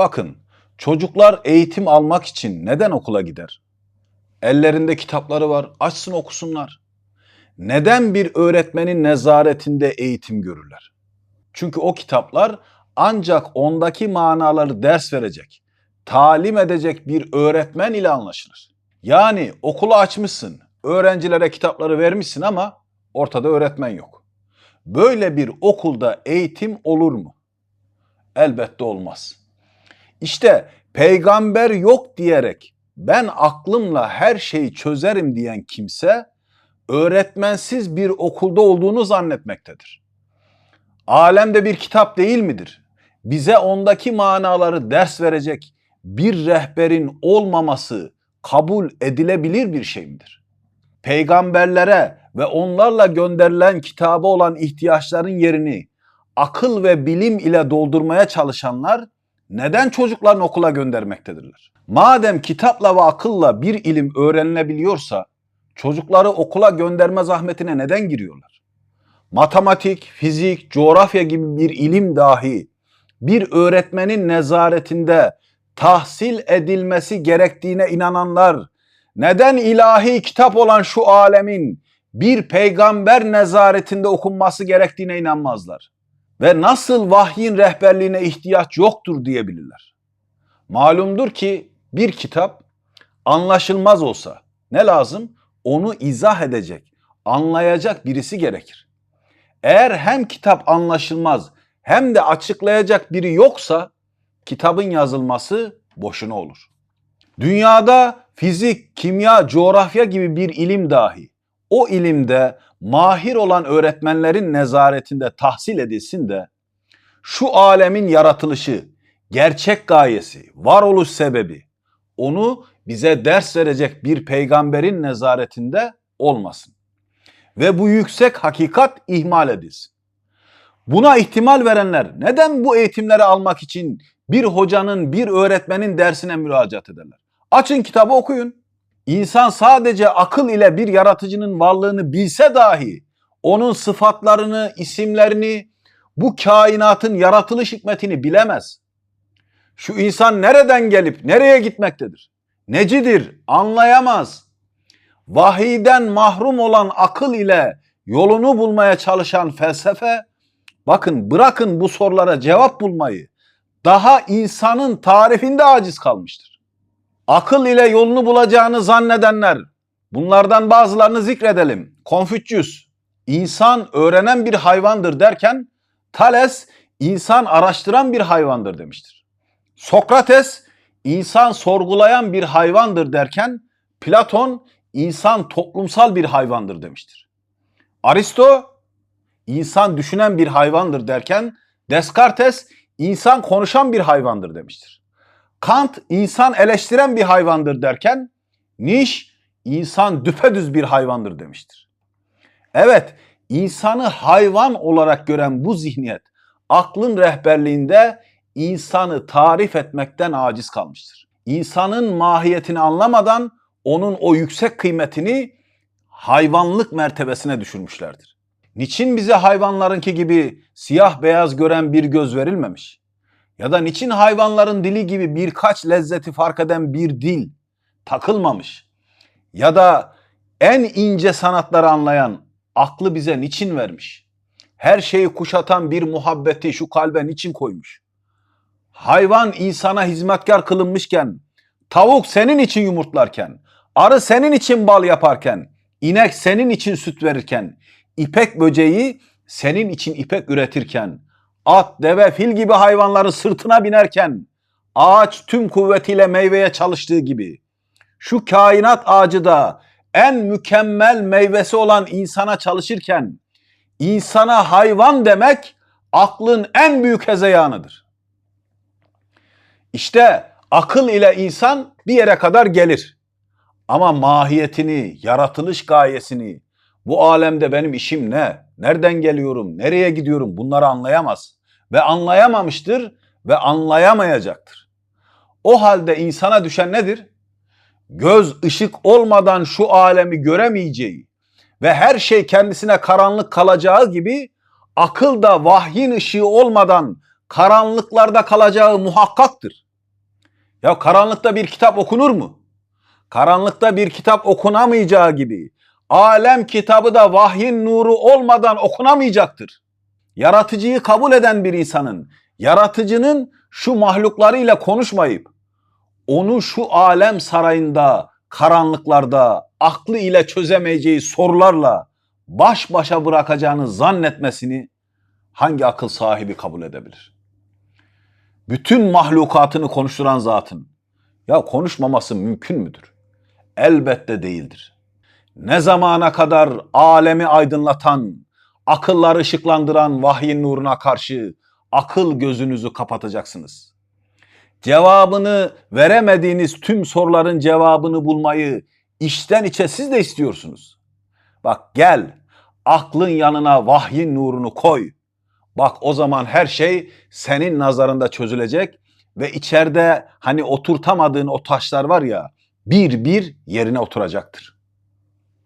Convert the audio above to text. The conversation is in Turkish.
Bakın, çocuklar eğitim almak için neden okula gider? Ellerinde kitapları var, açsın okusunlar. Neden bir öğretmenin nezaretinde eğitim görürler? Çünkü o kitaplar ancak ondaki manaları ders verecek, talim edecek bir öğretmen ile anlaşılır. Yani okulu açmışsın, öğrencilere kitapları vermişsin ama ortada öğretmen yok. Böyle bir okulda eğitim olur mu? Elbette olmaz. İşte peygamber yok diyerek ben aklımla her şeyi çözerim diyen kimse öğretmensiz bir okulda olduğunu zannetmektedir. Alemde bir kitap değil midir? Bize ondaki manaları ders verecek bir rehberin olmaması kabul edilebilir bir şey midir? Peygamberlere ve onlarla gönderilen kitaba olan ihtiyaçların yerini akıl ve bilim ile doldurmaya çalışanlar neden çocuklarını okula göndermektedirler? Madem kitapla ve akılla bir ilim öğrenilebiliyorsa çocukları okula gönderme zahmetine neden giriyorlar? Matematik, fizik, coğrafya gibi bir ilim dahi bir öğretmenin nezaretinde tahsil edilmesi gerektiğine inananlar neden ilahi kitap olan şu alemin bir peygamber nezaretinde okunması gerektiğine inanmazlar? Ve nasıl vahyin rehberliğine ihtiyaç yoktur diyebilirler? Malumdur ki bir kitap anlaşılmaz olsa ne lazım? Onu izah edecek, anlayacak birisi gerekir. Eğer hem kitap anlaşılmaz hem de açıklayacak biri yoksa kitabın yazılması boşuna olur. Dünyada fizik, kimya, coğrafya gibi bir ilim dahi o ilimde mahir olan öğretmenlerin nezaretinde tahsil edilsin de şu alemin yaratılışı, gerçek gayesi, varoluş sebebi onu bize ders verecek bir peygamberin nezaretinde olmasın. Ve bu yüksek hakikat ihmal edilsin. Buna ihtimal verenler neden bu eğitimleri almak için bir hocanın, bir öğretmenin dersine müracaat ederler? Açın kitabı okuyun. İnsan sadece akıl ile bir yaratıcının varlığını bilse dahi onun sıfatlarını, isimlerini, bu kainatın yaratılış hikmetini bilemez. Şu insan nereden gelip nereye gitmektedir? Necidir? Anlayamaz. Vahiyden mahrum olan akıl ile yolunu bulmaya çalışan felsefe, bakın bırakın bu sorulara cevap bulmayı, daha insanın tarifinde aciz kalmıştır. Akıl ile yolunu bulacağını zannedenler, bunlardan bazılarını zikredelim. Konfüçyüs, insan öğrenen bir hayvandır derken, Thales, insan araştıran bir hayvandır demiştir. Sokrates, insan sorgulayan bir hayvandır derken, Platon, insan toplumsal bir hayvandır demiştir. Aristo, insan düşünen bir hayvandır derken, Descartes, insan konuşan bir hayvandır demiştir. Kant insan eleştiren bir hayvandır derken Niş insan düpedüz bir hayvandır demiştir. Evet, insanı hayvan olarak gören bu zihniyet aklın rehberliğinde insanı tarif etmekten aciz kalmıştır. İnsanın mahiyetini anlamadan onun o yüksek kıymetini hayvanlık mertebesine düşürmüşlerdir. Niçin bize hayvanlarınki gibi siyah beyaz gören bir göz verilmemiş? Ya da niçin hayvanların dili gibi birkaç lezzeti fark eden bir dil takılmamış? Ya da en ince sanatları anlayan aklı bize niçin vermiş? Her şeyi kuşatan bir muhabbeti şu kalbe niçin koymuş? Hayvan insana hizmetkar kılınmışken, tavuk senin için yumurtlarken, arı senin için bal yaparken, inek senin için süt verirken, ipek böceği senin için ipek üretirken, at, deve, fil gibi hayvanları sırtına binerken, ağaç tüm kuvvetiyle meyveye çalıştığı gibi, şu kainat ağacı da en mükemmel meyvesi olan insana çalışırken, insana hayvan demek aklın en büyük hezeyanıdır. İşte akıl ile insan bir yere kadar gelir. Ama mahiyetini, yaratılış gayesini, bu alemde benim işim ne? Nereden geliyorum? Nereye gidiyorum? Bunları anlayamaz. Ve anlayamamıştır ve anlayamayacaktır. O halde insana düşen nedir? Göz ışık olmadan şu alemi göremeyeceği ve her şey kendisine karanlık kalacağı gibi akıl da vahyin ışığı olmadan karanlıklarda kalacağı muhakkaktır. Ya karanlıkta bir kitap okunur mu? Karanlıkta bir kitap okunamayacağı gibi alem kitabı da vahyin nuru olmadan okunamayacaktır. Yaratıcıyı kabul eden bir insanın yaratıcının şu mahluklarıyla konuşmayıp onu şu alem sarayında, karanlıklarda aklı ile çözemeyeceği sorularla baş başa bırakacağını zannetmesini hangi akıl sahibi kabul edebilir? Bütün mahlukatını konuşturan zatın ya konuşmaması mümkün müdür? Elbette değildir. Ne zamana kadar alemi aydınlatan, akılları ışıklandıran vahyin nuruna karşı akıl gözünüzü kapatacaksınız? Cevabını veremediğiniz tüm soruların cevabını bulmayı içten içe siz de istiyorsunuz. Bak gel, aklın yanına vahyin nurunu koy. Bak o zaman her şey senin nazarında çözülecek ve içeride hani oturtamadığın o taşlar var ya bir bir yerine oturacaktır.